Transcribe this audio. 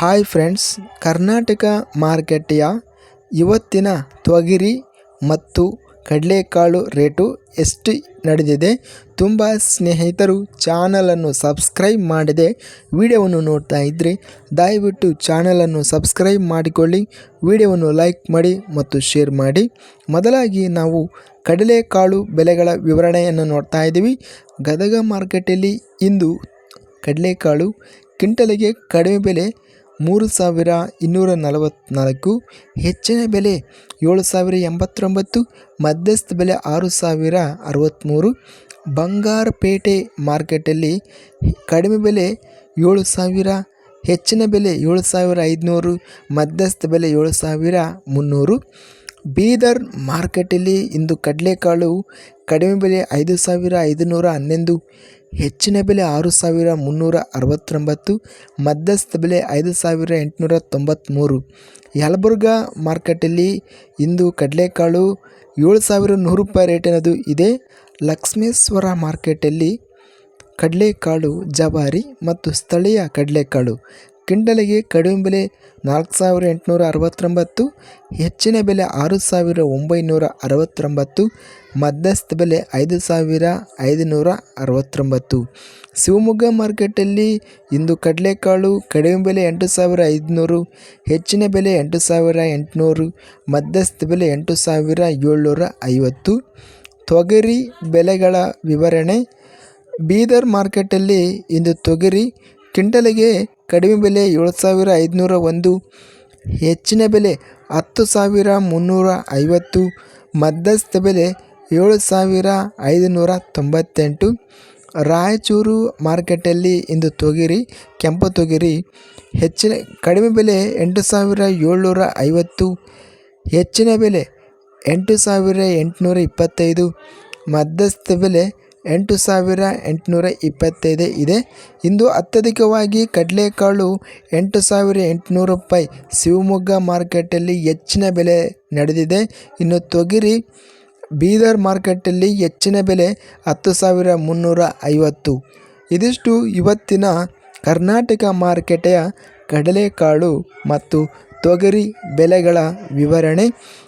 Hi friends Karnataka ಮಾರ್ಕೆಟೆಯ ಇವತ್ತಿನ ತೊಗರಿ ಮತ್ತು ಕಡಲೆಕಾಳು ರೇಟು ಎಷ್ಟು ನಡೆದಿದೆ? ತುಂಬ ಸ್ನೇಹಿತರು ಚಾನಲನ್ನು ಸಬ್ಸ್ಕ್ರೈಬ್ ಮಾಡದೆ. ವಿಡಿಯೋವನ್ನು ನೋಡ್ತಾ ಇದ್ದರೆ ದಯವಿಟ್ಟು ಚಾನಲನ್ನು ಸಬ್ಸ್ಕ್ರೈಬ್ ಮಾಡಿಕೊಳ್ಳಿ. ವಿಡಿಯೋವನ್ನು ಲೈಕ್ ಮಾಡಿ ಮತ್ತು ಶೇರ್ ಮಾಡಿ. ಮೊದಲಾಗಿ ನಾವು ಕಡಲೆಕಾಳು ಬೆಲೆಗಳ ವಿವರಣೆಯನ್ನು ನೋಡ್ತಾ ಇದ್ದೀವಿ. ಗದಗ ಮಾರ್ಕೆಟಲ್ಲಿ ಇಂದು ಕಡಲೆಕಾಳು ಕ್ವಿಂಟಲಿಗೆ ಕಡಿಮೆ ಬೆಲೆ ಮೂರು ಸಾವಿರ ಇನ್ನೂರ ನಲವತ್ತ್ನಾಲ್ಕು ಹೆಚ್ಚಿನ ಬೆಲೆ ಏಳು ಸಾವಿರ ಎಂಬತ್ತೊಂಬತ್ತು, ಮಧ್ಯಸ್ಥ ಬೆಲೆ ಆರು ಸಾವಿರ ಅರವತ್ತ್ಮೂರು. ಬಂಗಾರಪೇಟೆ ಮಾರ್ಕೆಟಲ್ಲಿ ಕಡಿಮೆ ಬೆಲೆ ಏಳು ಸಾವಿರ, ಹೆಚ್ಚಿನ ಬೆಲೆ ಏಳು ಸಾವಿರ ಐದುನೂರು, ಮಧ್ಯಸ್ಥ ಬೆಲೆ ಏಳು ಸಾವಿರ ಮುನ್ನೂರು. ಬೀದರ್ ಮಾರ್ಕೆಟಲ್ಲಿ ಇಂದು ಕಡಲೆಕಾಳು ಕಡಿಮೆ ಬೆಲೆ ಐದು ಸಾವಿರ ಐದುನೂರ ಹನ್ನೊಂದು, ಹೆಚ್ಚಿನ ಬೆಲೆ ಆರು ಸಾವಿರ ಮುನ್ನೂರ ಅರವತ್ತೊಂಬತ್ತು, ಮಧ್ಯಸ್ಥ ಬೆಲೆ ಐದು ಸಾವಿರ ಎಂಟುನೂರ ತೊಂಬತ್ತ್ಮೂರು ಯಲಬುರ್ಗಾ ಮಾರ್ಕೆಟಲ್ಲಿ ಇಂದು ಕಡಲೆಕಾಳು ಏಳು ಸಾವಿರ ನೂರು ರೂಪಾಯಿ ರೇಟಿನದು ಇದೆ. ಲಕ್ಷ್ಮೇಶ್ವರ ಮಾರ್ಕೆಟಲ್ಲಿ ಕಡಲೆಕಾಳು ಜವಾರಿ ಮತ್ತು ಸ್ಥಳೀಯ ಕಡಲೆಕಾಳು ಕ್ವಿಂಟಲಿಗೆ ಕಡಿಮೆ ಬೆಲೆ ನಾಲ್ಕು ಸಾವಿರ ಎಂಟುನೂರ ಅರವತ್ತೊಂಬತ್ತು, ಹೆಚ್ಚಿನ ಬೆಲೆ ಆರು ಸಾವಿರ ಒಂಬೈನೂರ ಅರವತ್ತೊಂಬತ್ತು, ಮಧ್ಯಸ್ಥ ಬೆಲೆ ಐದು ಸಾವಿರ ಐದುನೂರ ಅರವತ್ತೊಂಬತ್ತು. ಶಿವಮೊಗ್ಗ ಮಾರ್ಕೆಟಲ್ಲಿ ಇಂದು ಕಡಲೆಕಾಳು ಕಡಿಮೆ ಬೆಲೆ ಎಂಟು ಸಾವಿರ ಐದುನೂರು, ಹೆಚ್ಚಿನ ಬೆಲೆ ಎಂಟು ಸಾವಿರ ಎಂಟುನೂರು, ಮಧ್ಯಸ್ಥ ಬೆಲೆ ಎಂಟು ಸಾವಿರ ಏಳ್ನೂರ ಐವತ್ತು. ತೊಗರಿ ಬೆಲೆಗಳ ವಿವರಣೆ, ಬೀದರ್ ಮಾರ್ಕೆಟಲ್ಲಿ ಇಂದು ತೊಗರಿ ಕ್ವಿಂಟಲಿಗೆ ಕಡಿಮೆ ಬೆಲೆ ಏಳು ಸಾವಿರ ಐದುನೂರ ಒಂದು, ಹೆಚ್ಚಿನ ಬೆಲೆ ಹತ್ತು ಸಾವಿರ ಮುನ್ನೂರ ಐವತ್ತು, ಮಧ್ಯಸ್ಥ ಬೆಲೆ ಏಳು ಸಾವಿರ ಐದುನೂರ ತೊಂಬತ್ತೆಂಟು. ರಾಯಚೂರು ಮಾರ್ಕೆಟಲ್ಲಿ ಇಂದು ತೊಗರಿ, ಕೆಂಪು ತೊಗರಿ ಹೆಚ್ಚಿನ, ಕಡಿಮೆ ಬೆಲೆ ಎಂಟು ಸಾವಿರ ಏಳ್ನೂರ ಐವತ್ತು, ಹೆಚ್ಚಿನ ಬೆಲೆ ಎಂಟು ಸಾವಿರ ಎಂಟುನೂರ ಇಪ್ಪತ್ತೈದು, ಮಧ್ಯಸ್ಥ ಬೆಲೆ ಎಂಟು ಸಾವಿರ ಎಂಟುನೂರ ಇಪ್ಪತ್ತೈದು ಇದೆ. ಇಂದು ಅತ್ಯಧಿಕವಾಗಿ ಕಡಲೆಕಾಳು ಎಂಟು ಸಾವಿರ ಎಂಟುನೂರು ರೂಪಾಯಿ. ಶಿವಮೊಗ್ಗ ಮಾರ್ಕೆಟಲ್ಲಿ ಹೆಚ್ಚಿನ ಬೆಲೆ ನಡೆದಿದೆ. ಇನ್ನು ತೊಗರಿ ಬೀದರ್ ಮಾರ್ಕೆಟಲ್ಲಿ ಹೆಚ್ಚಿನ ಬೆಲೆ ಹತ್ತು ಸಾವಿರ ಮುನ್ನೂರ ಐವತ್ತು. ಇದಿಷ್ಟು ಇವತ್ತಿನ ಕರ್ನಾಟಕ ಮಾರುಕಟ್ಟೆಯ ಕಡಲೆಕಾಳು ಮತ್ತು ತೊಗರಿ ಬೆಲೆಗಳ ವಿವರಣೆ.